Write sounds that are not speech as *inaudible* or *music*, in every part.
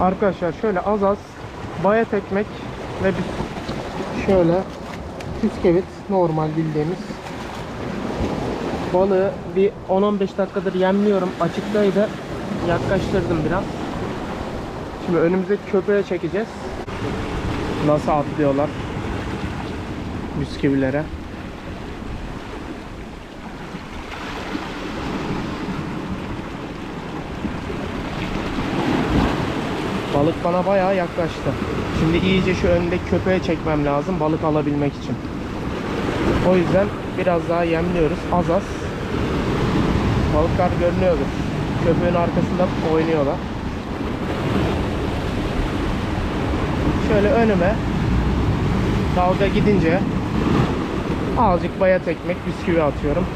Arkadaşlar şöyle az az bayat ekmek ve bir şöyle bisküvit normal bildiğimiz balığı bir 10-15 dakikadır yemliyorum. Açıktaydı. Yaklaştırdım biraz. Şimdi önümüzdeki köpeğe çekeceğiz. Nasıl atlıyorlar bisküvilere. Balık bana bayağı yaklaştı. Şimdi iyice şu öndeki köpeğe çekmem lazım balık alabilmek için. O yüzden biraz daha yemliyoruz az az. Balıklar görünüyordur. Köpeğin arkasında oynuyorlar. Şöyle önüme dalga gidince azıcık bayat ekmek bisküvi atıyorum.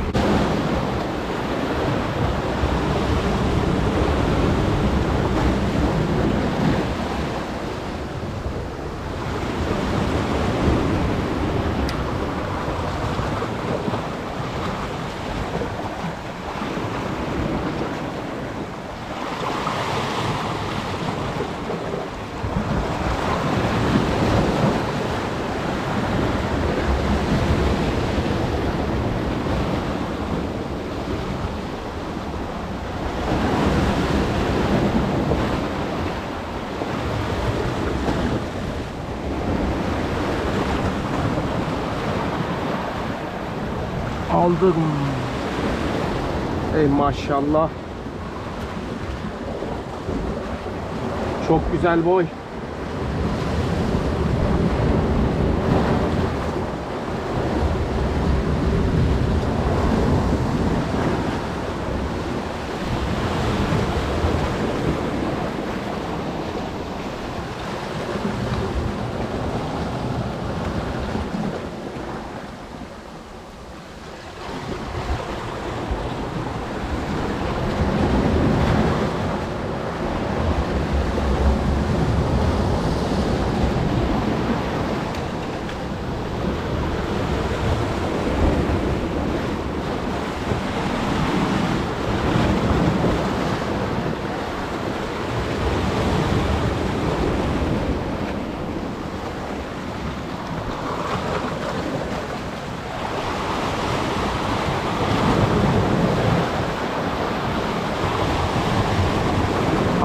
Aldım. Ey maşallah. Çok güzel boy.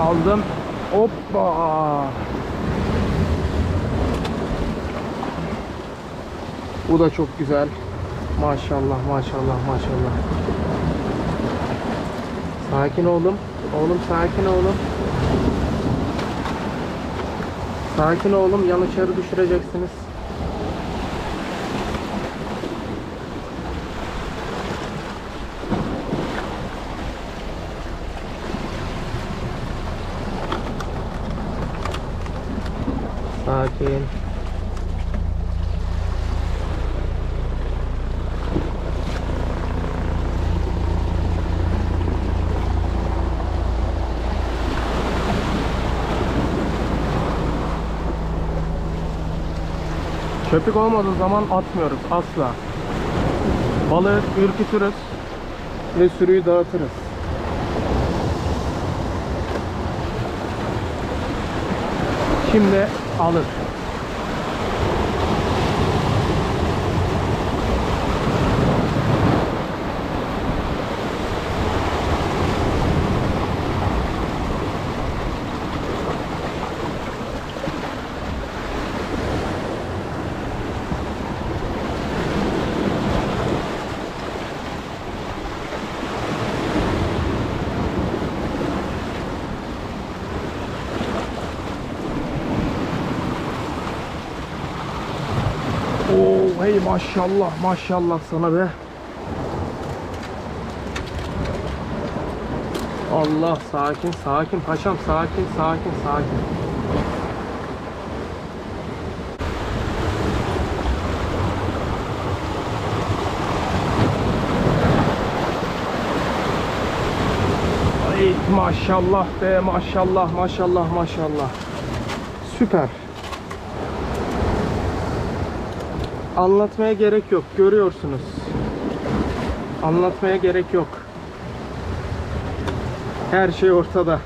Aldım. Hoppa. Bu da çok güzel. Maşallah maşallah maşallah. Sakin oğlum. Oğlum sakin oğlum. Sakin oğlum yanlışları düşüreceksiniz. Sakin. Köpük olmadığı zaman atmıyoruz asla. Balığı ürkütürüz ve sürüyü dağıtırız. Şimdi alır. Hey maşallah maşallah sana be. Allah sakin sakin paşam sakin sakin sakin. Ay maşallah be maşallah maşallah maşallah. Süper. anlatmaya gerek yok. Görüyorsunuz. Anlatmaya gerek yok. Her şey ortada.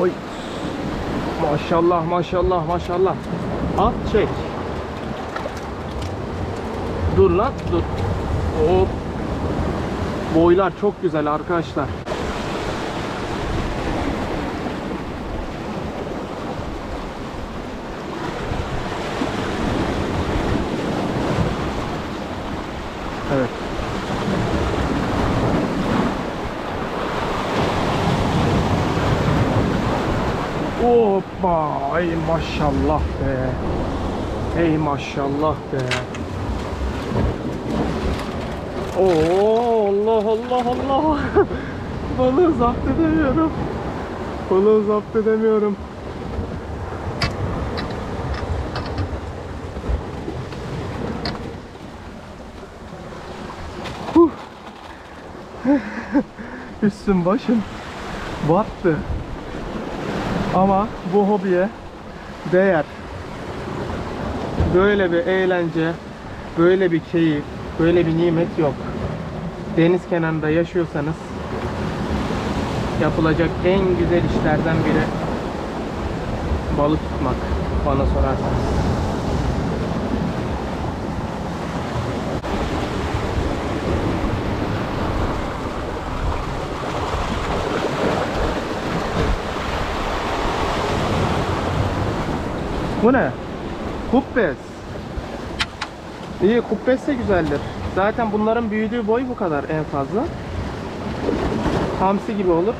Oy. Maşallah maşallah maşallah. At çek. Dur lan dur. Hop. Boylar çok güzel arkadaşlar. Evet. Hoppa! Ey maşallah be. Ey maşallah be. Oo Allah Allah Allah. *laughs* Balığı zapt edemiyorum. Balığı zapt edemiyorum. *laughs* Üstüm başım battı. Ama bu hobiye değer. Böyle bir eğlence, böyle bir keyif, böyle bir nimet yok. Deniz kenarında yaşıyorsanız yapılacak en güzel işlerden biri balık tutmak bana sorarsanız. Bu ne? Kubbes. İyi kubbes de güzeldir. Zaten bunların büyüdüğü boy bu kadar en fazla. Hamsi gibi olur.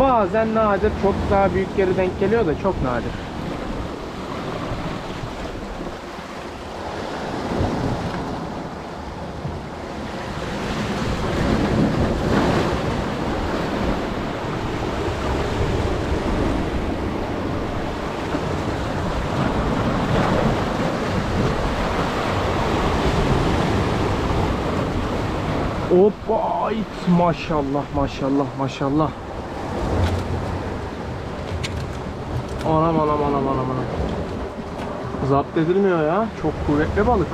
Bazen nadir çok daha büyükleri denk geliyor da çok nadir. İt maşallah maşallah maşallah. Anam anam anam anam anam. Zapt edilmiyor ya. Çok kuvvetli balık.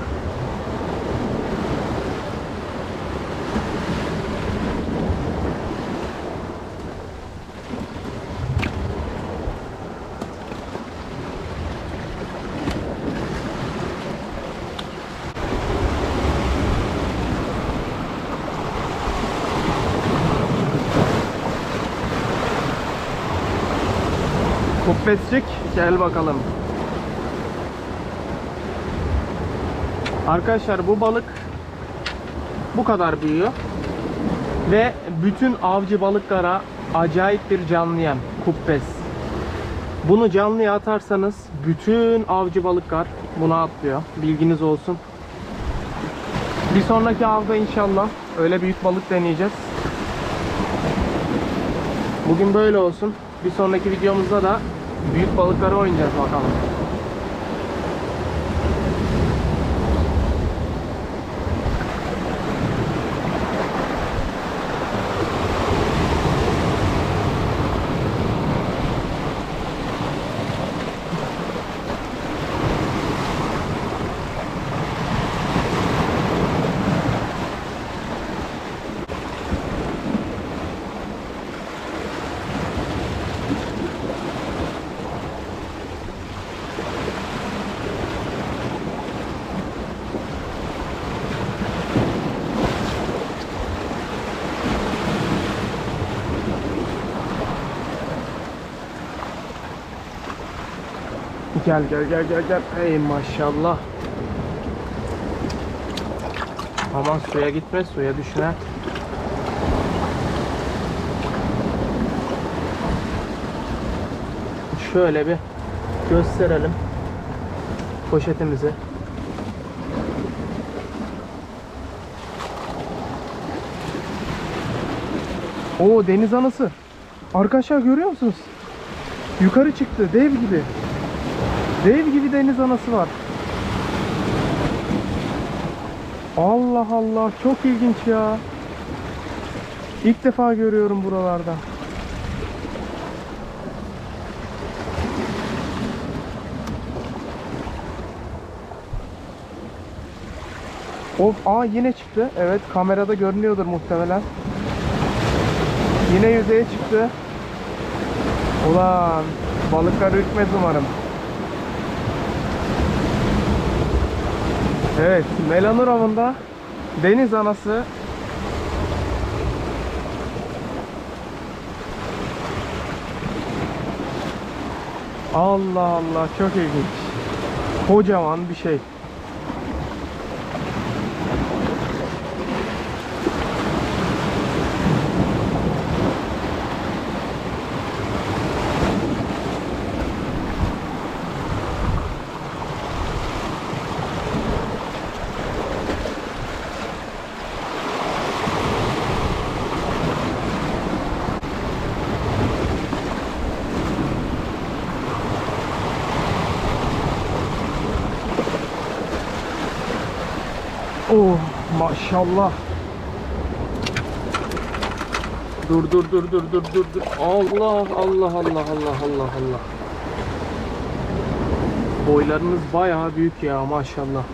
Kubbescik gel bakalım. Arkadaşlar bu balık bu kadar büyüyor. Ve bütün avcı balıklara acayip bir canlı yem. Kubbes. Bunu canlıya atarsanız bütün avcı balıklar buna atlıyor. Bilginiz olsun. Bir sonraki avda inşallah öyle büyük balık deneyeceğiz. Bugün böyle olsun. Bir sonraki videomuzda da büyük balıkları oynayacağız bakalım. Gel gel gel gel gel. Ey maşallah. Aman suya gitme, suya düşme. Şöyle bir gösterelim poşetimizi. Oo deniz anası. Arkadaşlar görüyor musunuz? Yukarı çıktı dev gibi. Dev gibi deniz anası var. Allah Allah çok ilginç ya. İlk defa görüyorum buralarda. Of, aa yine çıktı. Evet, kamerada görünüyordur muhtemelen. Yine yüzeye çıktı. Ulan Balıklar ürkmez umarım. Evet, Melanur avında deniz anası Allah Allah çok ilginç. Kocaman bir şey. Oh maşallah. Dur dur dur dur dur dur dur. Allah Allah Allah Allah Allah Allah. Boylarınız bayağı büyük ya maşallah.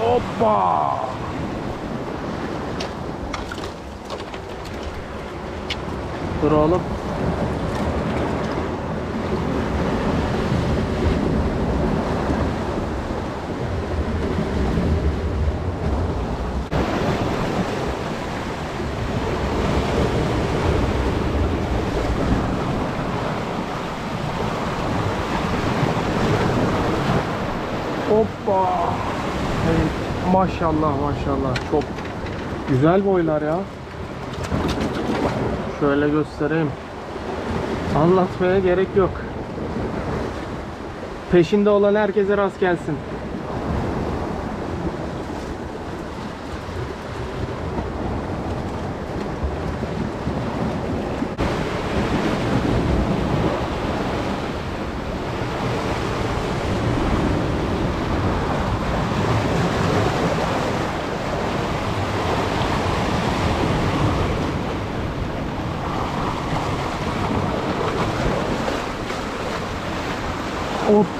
Hop hoppa. Dur. Hoppa. Evet, maşallah maşallah çok güzel boylar ya. Şöyle göstereyim. Anlatmaya gerek yok. Peşinde olan herkese rast gelsin. Hop